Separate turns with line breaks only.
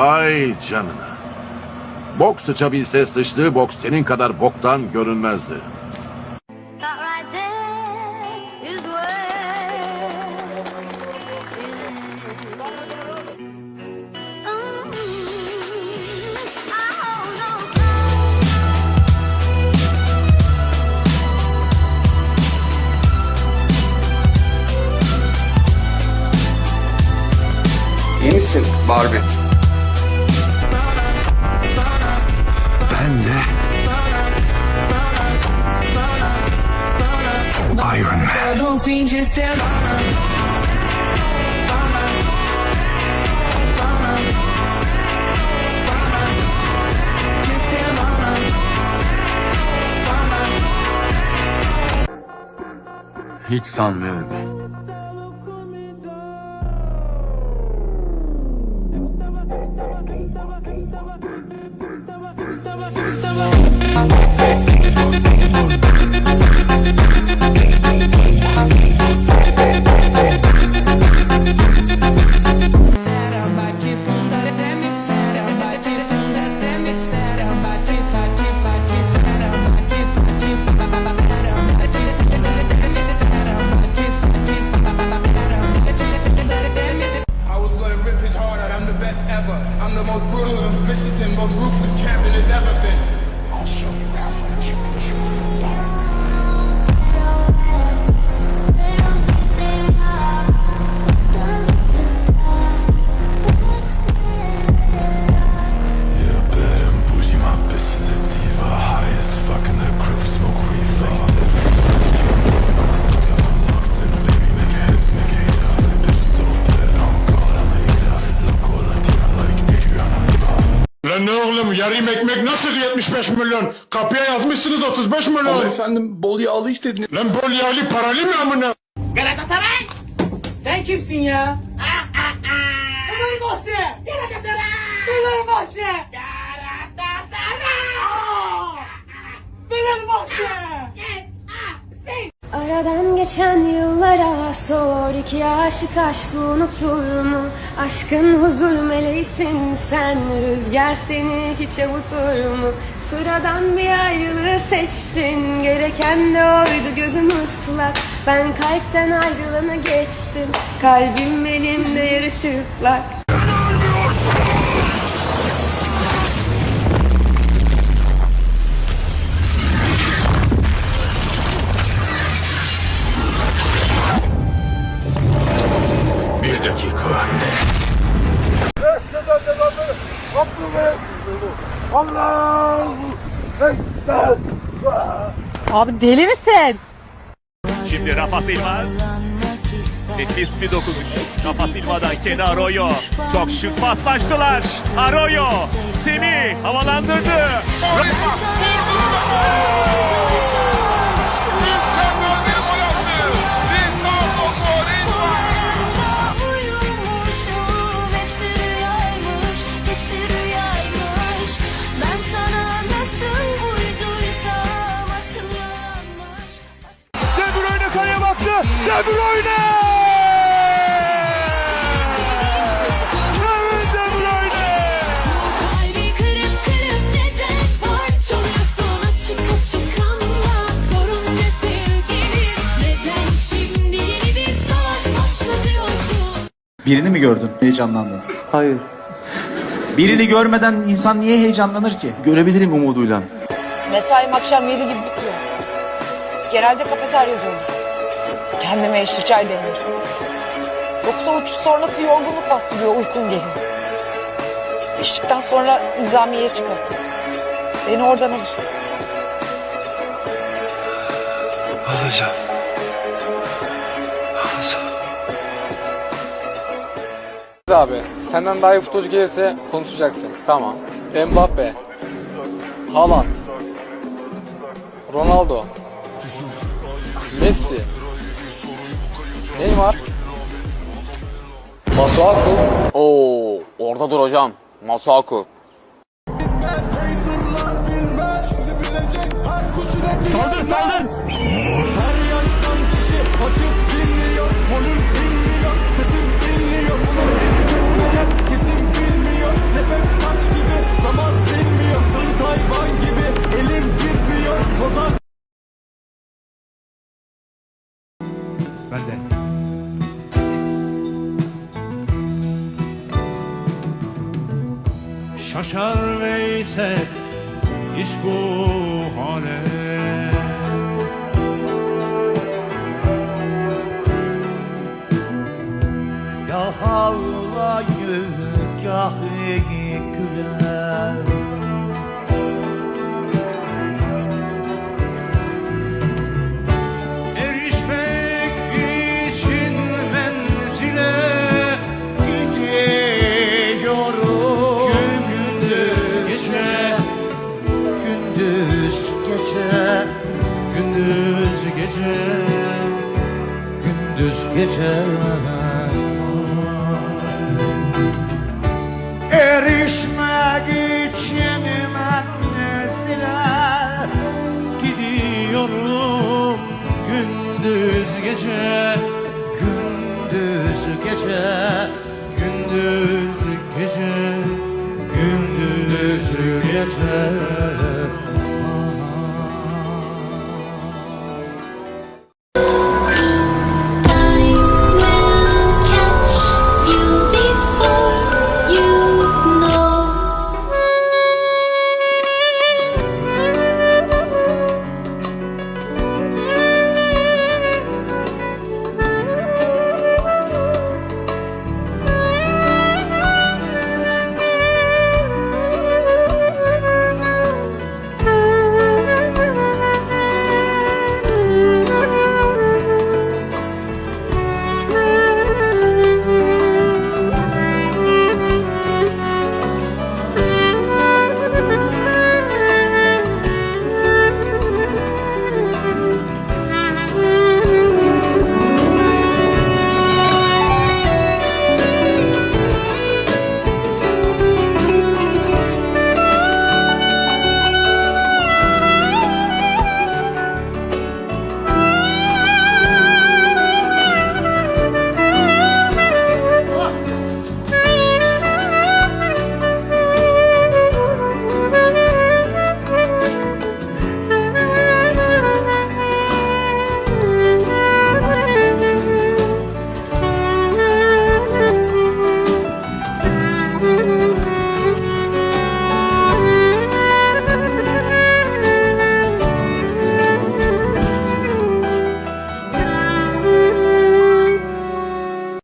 Ay canına. Bok sıçabilse sıçtığı bok senin kadar boktan görünmezdi.
That right there is where Mm.
İyi misin Barbie?
Iron Man.
Hiç sanmıyorum.
Oğlum yarım ekmek nasıl 75 milyon? Kapıya yazmışsınız 35 milyon.
efendim bol yağlı istediniz.
Lan bol yağlı paralı mı amına?
Galatasaray! Sen kimsin ya? Fenerbahçe! Galatasaray! Fenerbahçe! Galatasaray! Fenerbahçe!
Aradan geçen yıllara sor iki aşık aşkı unutur mu? Aşkın huzur meleğisin sen rüzgar seni hiç avutur mu? Sıradan bir ayrılığı seçtin gereken de oydu gözüm ıslak Ben kalpten ayrılanı geçtim kalbim elimde yarı çıplak
Abi deli misin?
Şimdi Rafa Silva. Nefis bir dokunuş. Rafa Silva'dan Ken Arroyo. Çok şık paslaştılar. Arroyo. Semih havalandırdı. De Bruyne! Kevin De Bruyne!
Kalbi kırık kırık neden parçalıyorsun açık açık anlat Sorun ne sevgilim neden şimdi yeni bir savaş başlatıyorsun
Birini mi gördün? Heyecanlandın.
Hayır.
Birini görmeden insan niye heyecanlanır ki?
Görebilirim umuduyla.
Mesaim akşam 7 gibi bitiyor. Genelde kafeteryada olur. Kendime eşli çay demliyorum. Yoksa uçuş sonrası yorgunluk bastırıyor, uykum geliyor. İşlikten sonra nizamiye çıkarım. Beni oradan alırsın.
Alacağım. Alacağım.
Abi senden daha iyi futbolcu gelirse konuşacaksın. Tamam. Mbappe. Haaland. Ronaldo. Messi. Neymar. Masuaku. Oo, orada dur hocam. Masuaku.
Saldır saldır.
Ben de. Şaşar Veysel iş bu hale gece, gündüz gece Erişmek için menzile gidiyorum gündüz gece gündüz gece gündüz gece gündüz gece